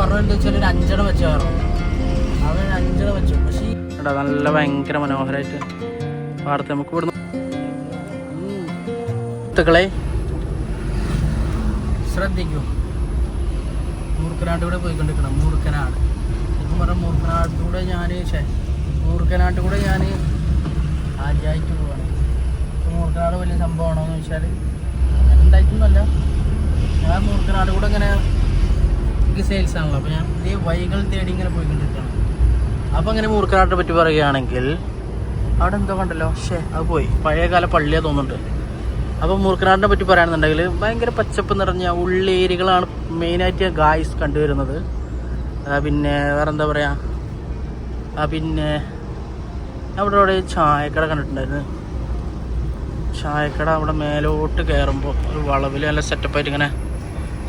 പറഞ്ഞത് വെച്ചാൽ ഒരു അഞ്ചെണ്ണം വെച്ച് കയറും. അവൻ വെച്ചു. പക്ഷേ എടാ നല്ല ഭയങ്കര മനോഹരമായിട്ട് പാടത്ത് നമുക്ക് ഇവിടുന്ന് ഉം, സുഹൃത്തുക്കളെ. ശ്രദ്ധിക്കൂ. മൂർക്കനാട്ടിലൂടെ പോയിക്കൊണ്ടിരിക്കണം. മൂർക്കനാട് ഇപ്പം പറഞ്ഞ മൂർക്കനാട്ടിലൂടെ ഞാൻ ഛേ മൂർക്കനാട്ടിലൂടെ ഞാൻ ആദ്യമായിട്ട് പോവാണ്. ഇപ്പം മൂർക്കനാട് വലിയ സംഭവമാണോ എന്ന് വെച്ചാൽ ഉണ്ടായിട്ടൊന്നുമല്ല ഞാൻ മൂർക്കനാട് കൂടെ ഇങ്ങനെ എനിക്ക് സെയിൽസ് ആണല്ലോ. അപ്പോൾ ഞാൻ പുതിയ വഴികൾ തേടി ഇങ്ങനെ പോയിക്കൊണ്ടിരിക്കുകയാണ്. അപ്പോൾ അങ്ങനെ മൂർക്കനാട്ടിനെ പറ്റി പറയുകയാണെങ്കിൽ അവിടെ എന്തോ കണ്ടല്ലോ? ഷേ അത് പോയി. പഴയകാല പള്ളിയാണ് തോന്നുന്നുണ്ട്. അപ്പോൾ മൂർക്കനാടിനെ പറ്റി പറയുകയാണെന്നുണ്ടെങ്കിൽ ഭയങ്കര പച്ചപ്പ് നിറഞ്ഞ ഉള്ളേരികളാണ് മെയിനായിട്ട് ഗായ്സ് കണ്ടുവരുന്നത്. പിന്നെ വേറെ എന്താ പറയുക പിന്നെ അവിടെ അവിടെ ചായക്കട കണ്ടിട്ടുണ്ടായിരുന്നു. ചായക്കട അവിടെ മേലോട്ട് കയറുമ്പോൾ ഒരു വളവിൽ നല്ല സെറ്റപ്പായിട്ട് ഇങ്ങനെ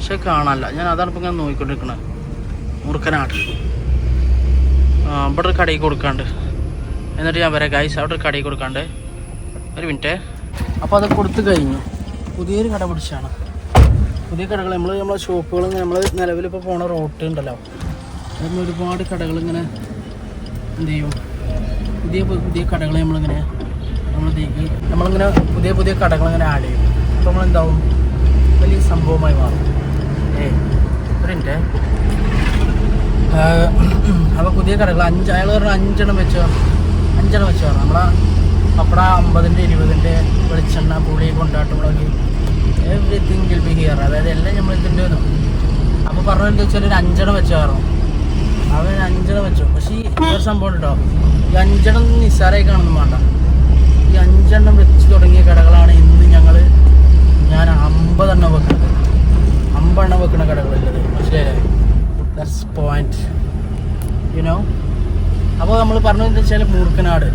പക്ഷെ കാണാനല്ല. ഞാൻ അതാണ് ഇപ്പം ഇങ്ങനെ നോക്കിക്കൊണ്ടിരിക്കുന്നത് മുറുക്കനാട് ഇവിടെ ഒരു കടയിൽ കൊടുക്കാണ്ട്. എന്നിട്ട് ഞാൻ വരാം. ഗൈസ് അവിടെ ഒരു കടയിൽ കൊടുക്കാണ്ട്. ഒരു മിനിറ്റ്. അപ്പോൾ അത് കൊടുത്തു കഴിഞ്ഞു. പുതിയൊരു കട പിടിച്ചാണ്. പുതിയ കടകൾ നമ്മൾ നമ്മളെ ഷോപ്പുകൾ നമ്മൾ നിലവിലിപ്പോൾ പോണ റോട്ട് ഉണ്ടല്ലോ. അതിന് ഒരുപാട് കടകൾ ഇങ്ങനെ എന്ത് ചെയ്യും? പുതിയ പുതിയ കടകൾ നമ്മളിങ്ങനെ നമ്മളതേക്ക് നമ്മളിങ്ങനെ പുതിയ പുതിയ കടകൾ ഇങ്ങനെ ആഡ് ചെയ്യും. അപ്പോൾ നമ്മളെന്താവും? വലിയ സംഭവമായി മാറും. ഒരു മിനിറ്റ് അപ്പോൾ പുതിയ കടകൾ അഞ്ച് അയാൾ പറഞ്ഞ അഞ്ചെണ്ണം വെച്ചോ. അഞ്ചെണ്ണം വെച്ചോ. നമ്മളെ പപ്പട അമ്പതിന്റെ ഇരുപതിന്റെ വെളിച്ചെണ്ണ പുളി കൊണ്ടാട്ടുമുളക് എവറിത്തിങ് വിൽ ബി ഹിയർ അതായത് എല്ലാം നമ്മൾ ഇതിന്റെ അപ്പോൾ പറഞ്ഞു എന്താ വെച്ചാൽ ഒരു അഞ്ചെണ്ണം വെച്ചോ കയറും അവൻ അഞ്ചെണ്ണം വെച്ചു. പക്ഷേ ഈ ഒരു സംഭവം കേട്ടോ ഈ അഞ്ചെണ്ണം നിസ്സാരമായി കാണുന്നു വേണ്ട. ഈ അഞ്ചെണ്ണം വെച്ച് തുടങ്ങിയ കടകളാണ് ഇന്ന് ഞങ്ങൾ ഞാൻ അമ്പതെണ്ണം വെക്കുന്നത്. അമ്പെണ്ണം വെക്കുന്ന കടകളുള്ളത് മനസ്സിലായില്ലേ ദാറ്റ്സ് പോയിന്റ് യുനോ അപ്പോൾ നമ്മൾ പറഞ്ഞത് വെച്ചാൽ മൂർക്കനാട്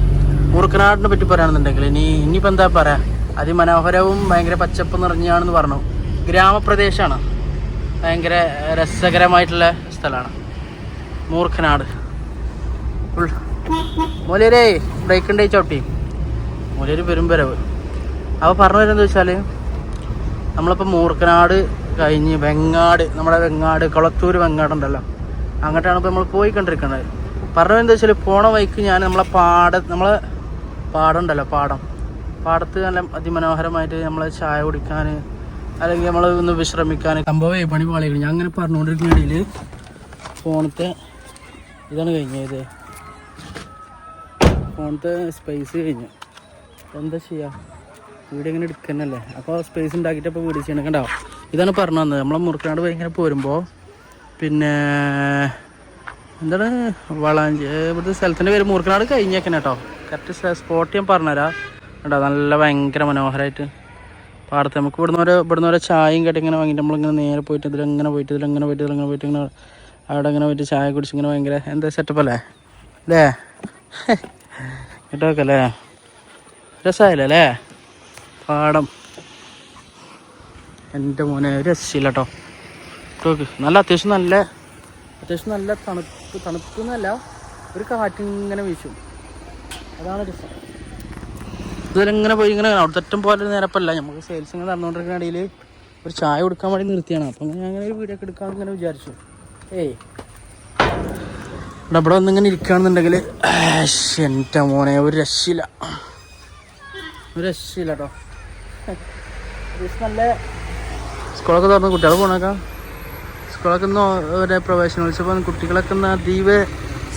മൂർക്കനാടിനെ പറ്റി പറയുകയാണെന്നുണ്ടെങ്കിൽ ഇനി ഇനിയിപ്പോൾ എന്താ പറയാ? അതിമനോഹരവും ഭയങ്കര പച്ചപ്പ് നിറഞ്ഞാണെന്ന് പറഞ്ഞു. ഗ്രാമപ്രദേശമാണ് ഭയങ്കര രസകരമായിട്ടുള്ള സ്ഥലമാണ്. മൂർഖനാട്. മൂലരേ ബ്രേക്ക് ഉണ്ടായി ചവിട്ടി? മൂലര് പെരുമ്പരവ് അപ്പോൾ പറഞ്ഞു വരുന്നത് വെച്ചാൽ നമ്മളിപ്പോൾ മൂർക്കനാട് കഴിഞ്ഞ് വെങ്ങാട് നമ്മുടെ വെങ്ങാട് കുളത്തൂർ വെങ്ങാട് ഉണ്ടല്ലോ. അങ്ങോട്ടാണ് ഇപ്പോൾ നമ്മൾ പോയിക്കൊണ്ടിരിക്കുന്നത് പറഞ്ഞു എന്താ വെച്ചാൽ പോണ വൈക്ക് ഞാൻ നമ്മളെ പാട നമ്മളെ പാടം ഉണ്ടല്ലോ പാടം. പാടത്ത് നല്ല അതിമനോഹരമായിട്ട് നമ്മളെ ചായ കുടിക്കാൻ അല്ലെങ്കിൽ നമ്മൾ ഒന്ന് വിശ്രമിക്കാൻ സംഭവമേ പണി പാളികൾ ഞാൻ അങ്ങനെ പറഞ്ഞുകൊണ്ടിരിക്കുന്ന ഇടയിൽ ഫോണത്തെ ഇതാണ് കഴിഞ്ഞത്. ഫോണത്തെ സ്പേസ് കഴിഞ്ഞു. എന്താ ചെയ്യുക വീട് ഇങ്ങനെ എടുക്കുന്നല്ലേ? അപ്പോൾ സ്പേസ് ഉണ്ടാക്കിയിട്ട് അപ്പോൾ വീട് ചെയ്യണം കണ്ടോ ഇതാണ് പറഞ്ഞു വന്നത്. നമ്മളെ മുറുക്കനാട് ഭയങ്കര ഇങ്ങനെ പോരുമ്പോൾ പിന്നെ എന്താണ് വളാഞ്ചി ഇവിടുത്തെ സ്ഥലത്തിന്റെ പേര് മൂർക്കനാട് കഴിഞ്ഞേക്കണേ കേട്ടോ കറക്റ്റ് സ്പോട്ട് ഞാൻ പറഞ്ഞുതരാം. കേട്ടോ നല്ല ഭയങ്കര മനോഹരമായിട്ട് പാടത്ത്. നമുക്ക് ഇവിടുന്ന് ഓരോ ഇവിടുന്ന് ഓരോ ചായയും കേട്ട് ഇങ്ങനെ വാങ്ങിയിട്ട് നമ്മളിങ്ങനെ നേരെ പോയിട്ട് ഇതിലങ്ങനെ പോയിട്ട് ഇതിലിങ്ങനെ പോയിട്ട് ഇതിലങ്ങനെ പോയിട്ട് ഇങ്ങനെ അവിടെ ഇങ്ങനെ പോയിട്ട് ചായ കുടിച്ച് ഇങ്ങനെ ഭയങ്കര എന്താ സെറ്റപ്പ് അല്ലേ? അല്ലേ? കേട്ടോക്കെ അല്ലേ? രസമായില്ലേ അല്ലേ? പാടം. എന്റെ മോനെ ഒരു രക്ഷയില്ല കേട്ടോ കേട്ടോക്ക് നല്ല അത്യാവശ്യം നല്ല അത്യാവശ്യം നല്ല തണുപ്പ് തണുപ്പെന്നല്ല ഒരു കാറ്റിങ്ങനെ വീശും. അതാണ് രസം. ഇതിലിങ്ങനെ പോയി ഇങ്ങനെ അവിടുത്തെ പോലെ നേരപ്പല്ല. നമുക്ക് സെയിൽസ് ഇങ്ങനെ നടന്നുകൊണ്ടിരിക്കുന്ന ഇടയിൽ ഒരു ചായ കൊടുക്കാൻ വേണ്ടി നിർത്തിയാണ്. അപ്പം ഞാൻ അങ്ങനെ ഒരു വീഡിയോ ഒക്കെ എടുക്കാമെന്ന് ഇങ്ങനെ വിചാരിച്ചു. ഏയ്. ഇവിടെ ഇവിടെ വന്നിങ്ങനെ ഇരിക്കുകയാണെന്നുണ്ടെങ്കിൽ എന്റെ മോനെ ഒരു രക്ഷയില്ല. ഒരു രക്ഷയില്ല കേട്ടോ നല്ല സ്കൂളൊക്കെ തുറന്ന് കുട്ടികൾ പോണേക്കാ. സ്കൂളൊക്കെ ഇന്ന് ഒരു പ്രവേശനോത്സവം കുട്ടികളൊക്കെ ഇന്ന് അതീവ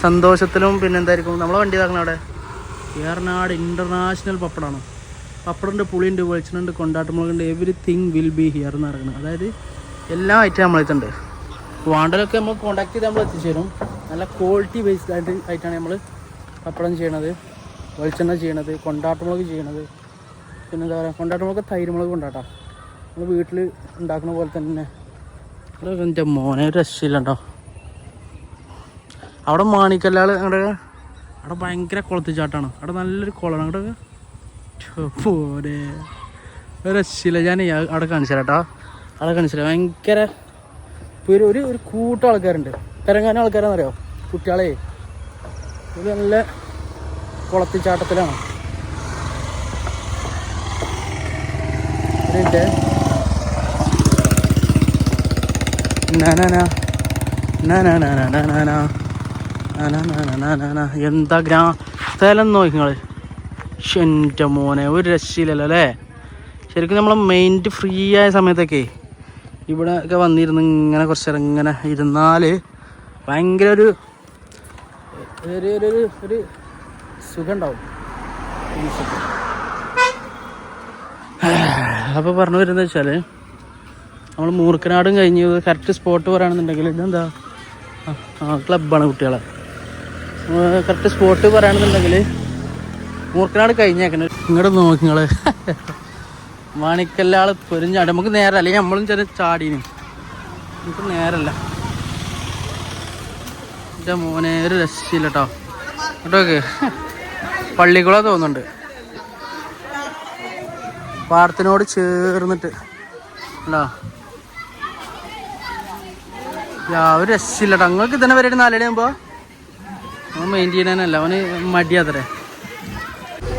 സന്തോഷത്തിലും പിന്നെ എന്തായിരിക്കും? നമ്മളെ വണ്ടി ഇതാക്കണം അവിടെ. ഏറനാട് ഇന്റർനാഷണൽ പപ്പടമാണ് പപ്പടമുണ്ട് പുളിയുണ്ട് വെളിച്ചെണ്ണുണ്ട് കൊണ്ടാട്ടമുളകുണ്ട് എവറിത്തിങ് വിൽ ബി ഹിയർ എന്ന് പറയുന്നത്. അതായത് എല്ലാ ഐറ്റം നമ്മളെത്തുണ്ട് വാണ്ടലൊക്കെ നമ്മൾ കോണ്ടാക്ട് ചെയ്ത് നമ്മൾ എത്തിച്ചു തരും. നല്ല ക്വാളിറ്റി ബേസ്ഡ് ആയിട്ട് ആയിട്ടാണ് നമ്മൾ പപ്പടം ചെയ്യണത് വെളിച്ചെണ്ണ ചെയ്യണത് കൊണ്ടാട്ടമുളക് ചെയ്യണത്. പിന്നെന്താ പറയുക കൊണ്ടാട്ടമുളക് തൈരുമുളക് കൊണ്ടാട്ടാ. നമ്മൾ വീട്ടിൽ ഉണ്ടാക്കുന്ന പോലെ തന്നെ. എന്റെ മോനെ രക്ഷയില്ലണ്ടോ അവിടെ മാണിക്കല്ലാൾ അവിടെ അവിടെ ഭയങ്കര കുളത്തിച്ചാട്ടാണ് അവിടെ നല്ലൊരു കുളമാണ്. അവിടെ പോരെ. രക്ഷയില്ല. ഞാൻ അവിടെ കാണിച്ചു തരാം അവിടെ കാണിച്ചു ഭയങ്കര ഒരു ഒരു ഒരു കൂട്ടം ആൾക്കാരുണ്ട്. തിരങ്ങാനും ആൾക്കാരാണെന്നറിയോ? കുട്ടികളെ. ഇത് നല്ല കുളത്തിച്ചാട്ടത്തിലാണ്. ഒരു എന്താ ഗ്രാ സ്ഥലം നോക്കി നിങ്ങൾ എന്റെ മോനെ ഒരു രക്ഷയില്ലല്ലോ അല്ലേ? ശരിക്കും നമ്മൾ മൈൻഡ് ഫ്രീ ആയ സമയത്തൊക്കെ ഇവിടെ ഒക്കെ വന്നിരുന്ന് ഇങ്ങനെ കുറച്ച് നേരം ഇങ്ങനെ ഇരുന്നാൽ ഭയങ്കര ഒരു ഒരു ഒരു ഒരു സുഖം ഉണ്ടാവും അപ്പോൾ പറഞ്ഞു വരുന്നത് വെച്ചാൽ നമ്മൾ മൂർക്കനാടും കഴിഞ്ഞ് കറക്റ്റ് സ്പോട്ട് പറയുകയാണെന്നുണ്ടെങ്കിൽ ഇതെന്താ? ആ, ക്ലബാണ് കുട്ടികളെ. കറക്റ്റ് സ്പോട്ട് പറയുകയാണെന്നുണ്ടെങ്കിൽ മൂർക്കനാട് കഴിഞ്ഞേക്കണ. ഇങ്ങോട്ട് നോക്കി നിങ്ങൾ മാണിക്കല്ലാൾ പൊരിഞ്ഞാട് നമുക്ക് നേരല്ല അല്ലെങ്കിൽ നമ്മളും ചെറിയ ചാടീനും. നമുക്ക് നേരല്ല. എന്റെ മോനെ ഒരു രക്ഷയില്ല കേട്ടോ കേട്ടോക്ക് പള്ളിക്കുളം തോന്നുന്നുണ്ട്. പാടത്തിനോട് ചേർന്നിട്ട്. ഉണ്ടോ ഒരു രക്ഷയില്ല കേട്ടോ നിങ്ങൾക്ക് ഇതന്നെ വരെ നാലടി മെയിൻ ചെയ്യാനല്ല അവന് മടിയാതരെ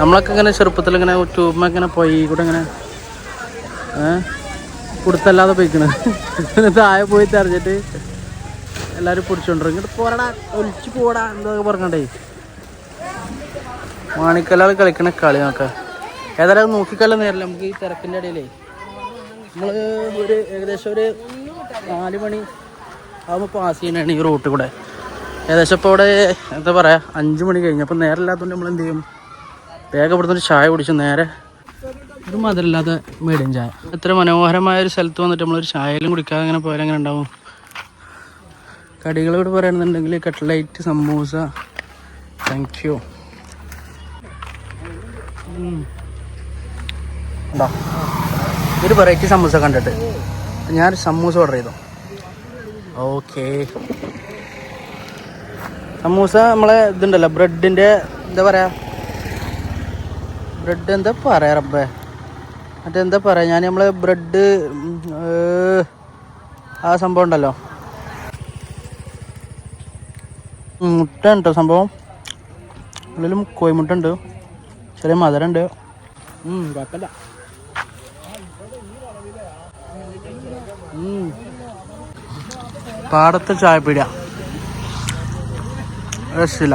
നമ്മളൊക്കെ ഇങ്ങനെ ചെറുപ്പത്തിൽ ഇങ്ങനെ ട്യൂബ് ഇങ്ങനെ പോയി കൂടെ ഇങ്ങനെ കൊടുത്തല്ലാതെ പോയിക്കണ്. താഴെ പോയി തെറിഞ്ഞിട്ട് എല്ലാവരും പിടിച്ചോണ്ടിരും ഇങ്ങോട്ട് പോരടാ ഒലിച്ച് പോടാ എന്തൊക്കെ പറഞ്ഞേ മാണിക്കല്ലാൾ കളിക്കണ കളി നോക്കാം. ഏതായാലും നോക്കിക്കല്ല നേരല്ല നമുക്ക് ഈ തിരക്കിന്റെ ഇടയിലേ. നമ്മൾ ഒരു ഏകദേശം ഒരു നാല് മണി ആകുമ്പോൾ പാസ് ചെയ്യാനാണ് ഈ റൂട്ട് കൂടെ. ഏകദേശം ഇപ്പോൾ ഇവിടെ എന്താ പറയുക അഞ്ച് മണി കഴിഞ്ഞു. അപ്പോൾ നേരെ ഇല്ലാത്തതുകൊണ്ട് നമ്മൾ എന്ത് ചെയ്യും? വേഗം ഇവിടുന്ന് ചായ കുടിച്ച് നേരെ ഒരു മധുരമില്ലാത്ത മീഡിയം ചായ. എത്ര മനോഹരമായ ഒരു സ്ഥലത്ത് വന്നിട്ട് നമ്മളൊരു ചായയിലും കുടിക്കാതെ അങ്ങനെ പോയാൽ അങ്ങനെ ഉണ്ടാവും? കടികളോട് ഇവിടെ പറയുന്നുണ്ടെങ്കിൽ കട്ട്ലൈറ്റ് സമൂസ. താങ്ക് യു ഒരു വെറൈറ്റി സമൂസ കണ്ടിട്ട്. ഞാൻ സമൂസ ഓർഡർ ചെയ്തു. ഓക്കെ. സമൂസ നമ്മളെ ഇതുണ്ടല്ലോ ബ്രെഡിന്റെ എന്താ പറയാ? ബ്രെഡ് എന്താ പറയാ റബ്ബേ? മറ്റേ എന്താ പറയാ? ഞാൻ നമ്മളെ ബ്രെഡ് ആ സംഭവം ഉണ്ടല്ലോ. മുട്ട ഉണ്ടോ സംഭവം? ഉള്ളിലും കോഴിമുട്ട ഉണ്ട് ചെറിയ മധുരം ഉണ്ട് കുഴപ്പമില്ല. പാടത്തെ ചായപ്പീടിയ രസില്ല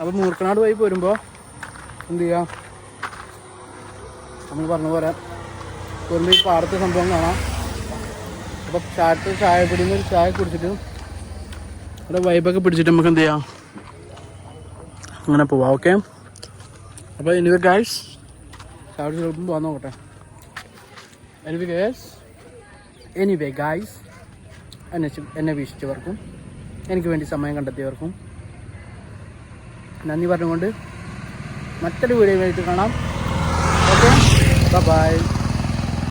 അപ്പോൾ മൂർക്കനാട് വഴി പോരുമ്പോൾ എന്ത് ചെയ്യാം? നമ്മൾ പറഞ്ഞ പോലെ പോരുമ്പോൾ ഈ പാടത്തെ സംഭവം കാണാം. അപ്പോൾ ചായത്തെ ചായ പിടിന്ന് ഒരു ചായ കുടിച്ചിട്ട് അവിടെ വൈബൊക്കെ പിടിച്ചിട്ട് നമുക്ക് എന്ത് ചെയ്യാം? അങ്ങനെ പോവാം ഓക്കെ അപ്പോൾ എനിവേ ഗൈസ് ചായ ചിലപ്പം പോകാൻ നോക്കട്ടെ. എനിവേ ഗൈസ് എനിവേ ഗായ്സ് എന്നെ വീക്ഷിച്ചവർക്കും എനിക്ക് വേണ്ടി സമയം കണ്ടെത്തിയവർക്കും നന്ദി പറഞ്ഞുകൊണ്ട് മറ്റൊരു വീഡിയോ വേണ്ടിയിട്ട് കാണാം. ഓക്കെ? ബൈ